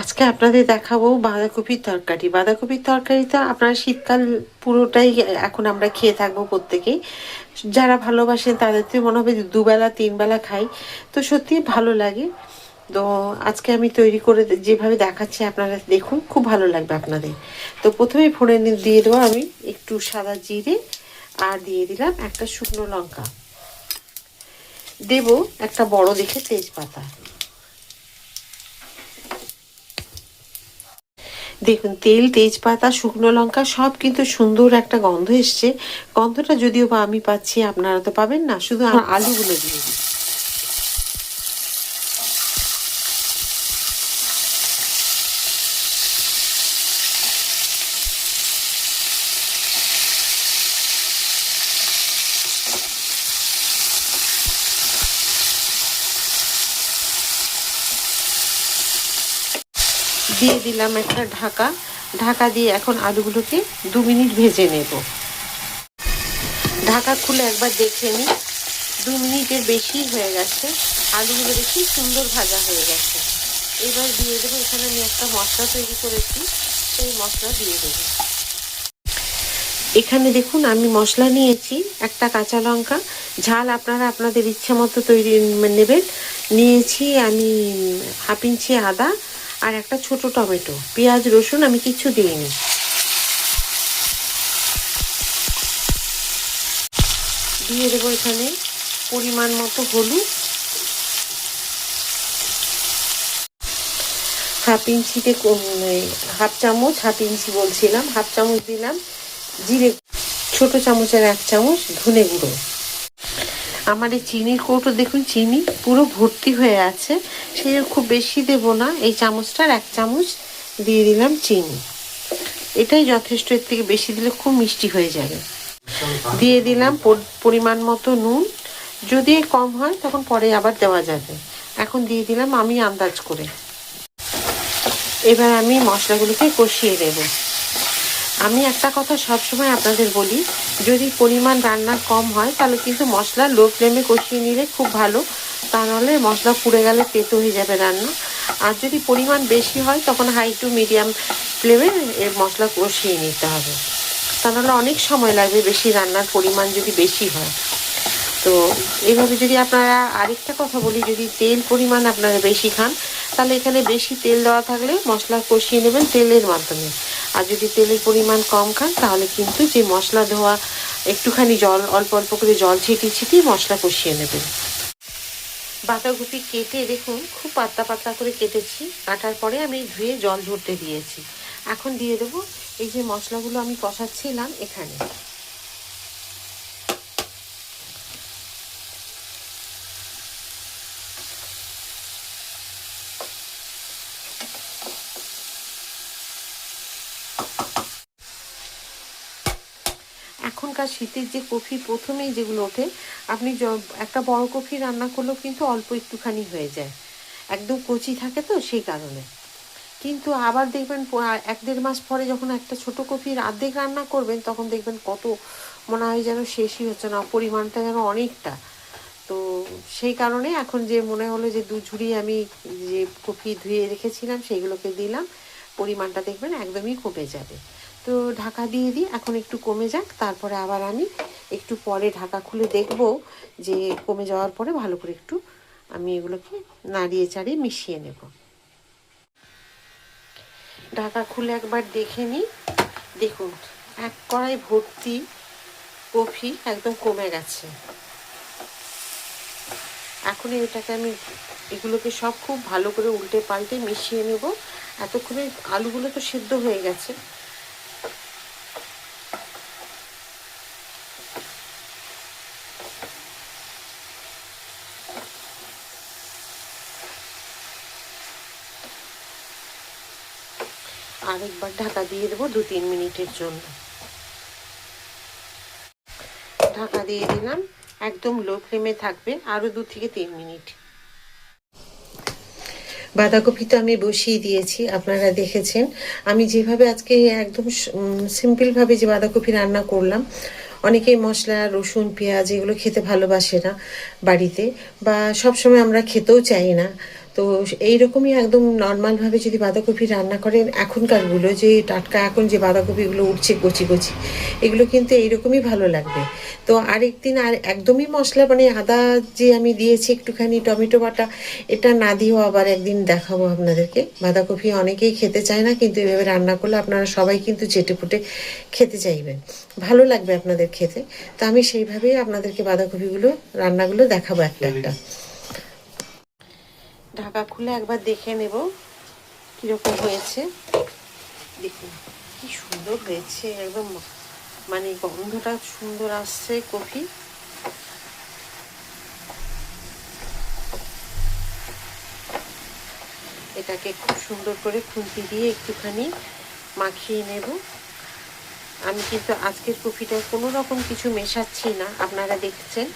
আজকে আপনাদের দেখাবো বাঁধাকপির তরকারি। বাঁধাকপির তরকারি তো আপনার শীতকাল পুরোটাই এখন আমরা খেয়ে থাকব প্রত্যেকেই। যারা ভালোবাসেন তাদের তো মনে হবে দুবেলা, তিনবেলা খাই। তো সত্যি ভালো লাগে। তো আজকে আমি তৈরি করে যেভাবে দেখাচ্ছি আপনারা দেখুন, খুব ভালো লাগবে আপনাদের। তো প্রথমে ফোড়ে দিয়ে দেবো আমি একটু সাদা জিরে আর দিয়ে দিলাম একটা শুকনো লঙ্কা। দেব একটা বড় দেখে তেজপাতা। দেখুন, তেল, তেজপাতা, শুকনো লঙ্কা, সব কিন্তু সুন্দর একটা গন্ধ এসছে। গন্ধটা যদিও বা আমি পাচ্ছি, আপনারা তো পাবেন না, শুধু আলুগুলো দিয়ে দিই দিয়ে দিলাম একটা ঢাকা। ঢাকা দিয়ে এখন আলুগুলোকে দু মিনিট ভেজে নেব। ঢাকা খুলে একবার দেখে নিই দু মিনিটের বেশি হয়ে গেছে। আলুগুলো বেশি সুন্দর ভাজা হয়ে গেছে। এবার দিয়ে দেবো, এখানে আমি একটা মশলা তৈরি করেছি। সেই মশলা দিয়ে দেবো। এখানে দেখুন, আমি মশলা নিয়েছি, একটা কাঁচা লঙ্কা। ঝাল আপনারা আপনাদের ইচ্ছে মতো তৈরি নেবেন। নিয়েছি আমি হাফ ইঞ্চি আদা আর একটা ছোট টমেটো। পেঁয়াজ, রসুন আমি কিছু দিইনি। দিয়ে দেবো এখানে পরিমাণ মতো হলুদ। হাফ ইঞ্চিতে হাফ চামচ, হাফ ইঞ্চি বলছিলাম, হাফ চামচ দিলাম। জিরে ছোট চামচের এক চামচ ধনে গুঁড়ো। আমার এই চিনির কৌটো দেখুন, চিনি পুরো ভর্তি হয়ে আছে। সেই খুব বেশি দেব না। এই চামচটার এক চামচ দিয়ে দিলাম চিনি। এটাই যথেষ্ট, এর থেকে বেশি দিলে খুব মিষ্টি হয়ে যাবে। দিয়ে দিলাম পরিমাণ মতো নুন। যদি কম হয় তখন পরে আবার দেওয়া যাবে। এখন দিয়ে দিলাম আমি আন্দাজ করে। এবার আমি মশলাগুলোকে কষিয়ে দেবো আমি একটা কথা সবসময় আপনাদের বলি, যদি পরিমাণ রান্না কম হয়, তাহলে কিন্তু মশলা লো ফ্লেমে কষিয়ে নিলে খুব ভালো। তা নাহলে মশলা পুড়ে গেলে তেতো হয়ে যাবে রান্না। আর যদি পরিমাণ বেশি হয়, তখন হাই টু মিডিয়াম ফ্লেমে এর মশলা কষিয়ে নিতে হবে। তা নাহলে অনেক সময় লাগবে বেশি রান্নার পরিমাণ যদি বেশি হয়। তো এইভাবে যদি আপনারা আরেকটা কথা বলি, যদি তেল পরিমাণ আপনারা বেশি খান, তাহলে এখানে বেশি তেল দেওয়া থাকলে মশলা কষিয়ে নেবেন তেলের মাধ্যমে। আর যদি তেলের পরিমাণ কম খান, তাহলে কিন্তু যে মশলা ধোয়া, একটুখানি জল, অল্প অল্প করে জল ছিটিয়ে ছিটিয়ে মশলা কষিয়ে নেবেন। বাঁধাকপি কেটে দেখুন, খুব পাতলা পাতলা করে কেটেছি। কাটার পরে আমি ধুয়ে জল ঝরতে দিয়েছি। এখন দিয়ে দেবো এই যে মশলাগুলো আমি কষাচ্ছিলাম এখানে। এখনকার শীতের যে কফি প্রথমেই যেগুলো ওঠে, আপনি একটা বড় কফি রান্না করলেও কিন্তু অল্প একটুখানি হয়ে যায়। একদম কচি থাকে তো সেই কারণে। কিন্তু আবার দেখবেন এক দেড় মাস পরে যখন একটা ছোট কফির অর্ধেক রান্না করবেন, তখন দেখবেন কত মনে হয় যেন শেষই হচ্ছে না, পরিমাণটা যেন অনেকটা। তো সেই কারণে এখন যে মনে হলো যে দু ঝুড়ি আমি যে কফি ধুয়ে রেখেছিলাম, সেইগুলোকে দিলাম, পরিমাণটা দেখবেন একদমই কমে যাবে। তো ঢাকা দিয়ে দিই, এখন একটু কমে যাক, তারপরে আবার আমি একটু পরে ঢাকা খুলে দেখব যে কমে যাওয়ার পরে ভালো করে একটু আমি এগুলোকে নাড়িয়ে চাড়িয়ে মিশিয়ে নেব। ঢাকা খুলে একবার দেখে নিই। দেখুন, এক কড়াই ভর্তি কফি একদম কমে গেছে। এখন এটাকে আমি এগুলোকে সব খুব ভালো করে উল্টে পাল্টে মিশিয়ে নেব। এতক্ষণে আলুগুলো তো সেদ্ধ হয়ে গেছে। আরেকবার ঢাকা দিয়ে দেবো দু তিন মিনিটের জন্য। ঢাকা দিয়ে দিলাম, একদম লো ফ্লেমে থাকবে আরও দু থেকে তিন মিনিট। বাঁধাকপি তো আমি বসিয়ে দিয়েছি, আপনারা দেখেছেন। আমি যেভাবে আজকে একদম সিম্পলভাবে যে বাঁধাকপি রান্না করলাম, অনেকেই মশলা, রসুন, পেঁয়াজ এগুলো খেতে ভালোবাসে না বাড়িতে বা সবসময় আমরা খেতেও চাই না। তো তো এইরকমই একদম নর্মালভাবে যদি বাঁধাকপি রান্না করেন এখনকারগুলো যে টাটকা, এখন যে বাঁধাকপিগুলো উঠছে কচি কচি, এগুলো কিন্তু এইরকমই ভালো লাগবে। তো আরেকদিন আর একদমই মশলা মানে আদা যে আমি দিয়েছি একটুখানি টমেটো বাটা, এটা না দিয়েও আবার একদিন দেখাবো আপনাদেরকে। বাঁধাকপি অনেকেই খেতে চায় না, কিন্তু এভাবে রান্না করলে আপনারা সবাই কিন্তু চেটে পুটে খেতে চাইবেন। ভালো লাগবে আপনাদের খেতে। তো আমি সেইভাবেই আপনাদেরকে বাঁধাকপিগুলো রান্নাগুলো দেখাবো একটা একটা। ঢাকা খুলে একবার দেখে নেব কীরকম হয়েছে। দেখুন, কি সুন্দর হয়েছে, একদম মানে গন্ধটা সুন্দর আসছে কফি। এটাকে খুব সুন্দর করে খুন্তি দিয়ে একটুখানি মাখিয়ে নেব। আমি কিন্তু আজকের কফিটা কোনো রকম কিছু মেশাচ্ছি না, আপনারা দেখছেন।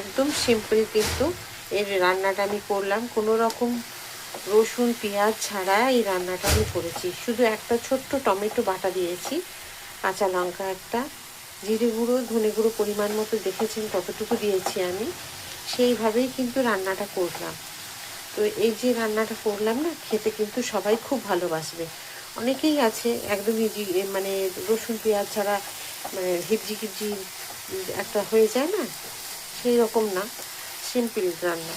একদম সিম্পল কিন্তু এর রান্নাটা আমি করলাম। কোনো রকম রসুন, পেঁয়াজ ছাড়া এই রান্নাটা আমি করেছি। শুধু একটা ছোট্ট টমেটো বাটা দিয়েছি, কাঁচা লঙ্কা একটা, জিরে গুঁড়ো, ধনে গুঁড়ো পরিমাণ মতো দেখেছেন ততটুকু দিয়েছি আমি। সেইভাবেই কিন্তু রান্নাটা করলাম। তো এই যে রান্নাটা করলাম না, খেতে কিন্তু সবাই খুব ভালোবাসবে। অনেকেই আছে একদমই মানে রসুন, পেঁয়াজ ছাড়া মানে হিপজি কিপজি একটা হয়ে যায় না সেই রকম না। সিম্পল রান্না।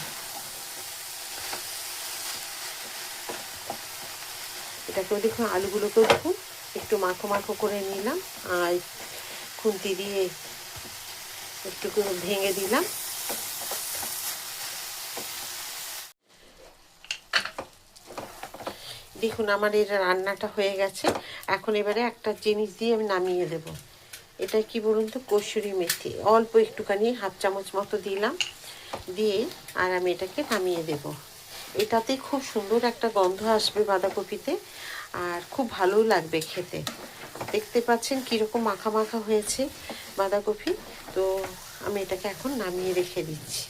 এটাকেও দেখুন আলুগুলোকেও দেখুন, একটু মাখো মাখো করে নিলাম আর খুন্তি দিয়ে একটু ভেঙে দিলাম। দেখুন আমার এই রান্নাটা হয়ে গেছে। এখন এবারে একটা জিনিস দিয়ে আমি নামিয়ে দেব। এটা কি বলুন তো? কসুরি মেথি। অল্প একটুখানি হাফ চামচ মতো দিলাম। দিয়ে আর আমি এটাকে নামিয়ে দেব। এটাতে খুব সুন্দর একটা গন্ধ আসবে বাঁধাকপিতে আর খুব ভালো লাগবে খেতে। দেখতে পাচ্ছেন কীরকম মাখা মাখা হয়েছে বাঁধাকপি। তো আমি এটাকে এখন নামিয়ে রেখে দিচ্ছি।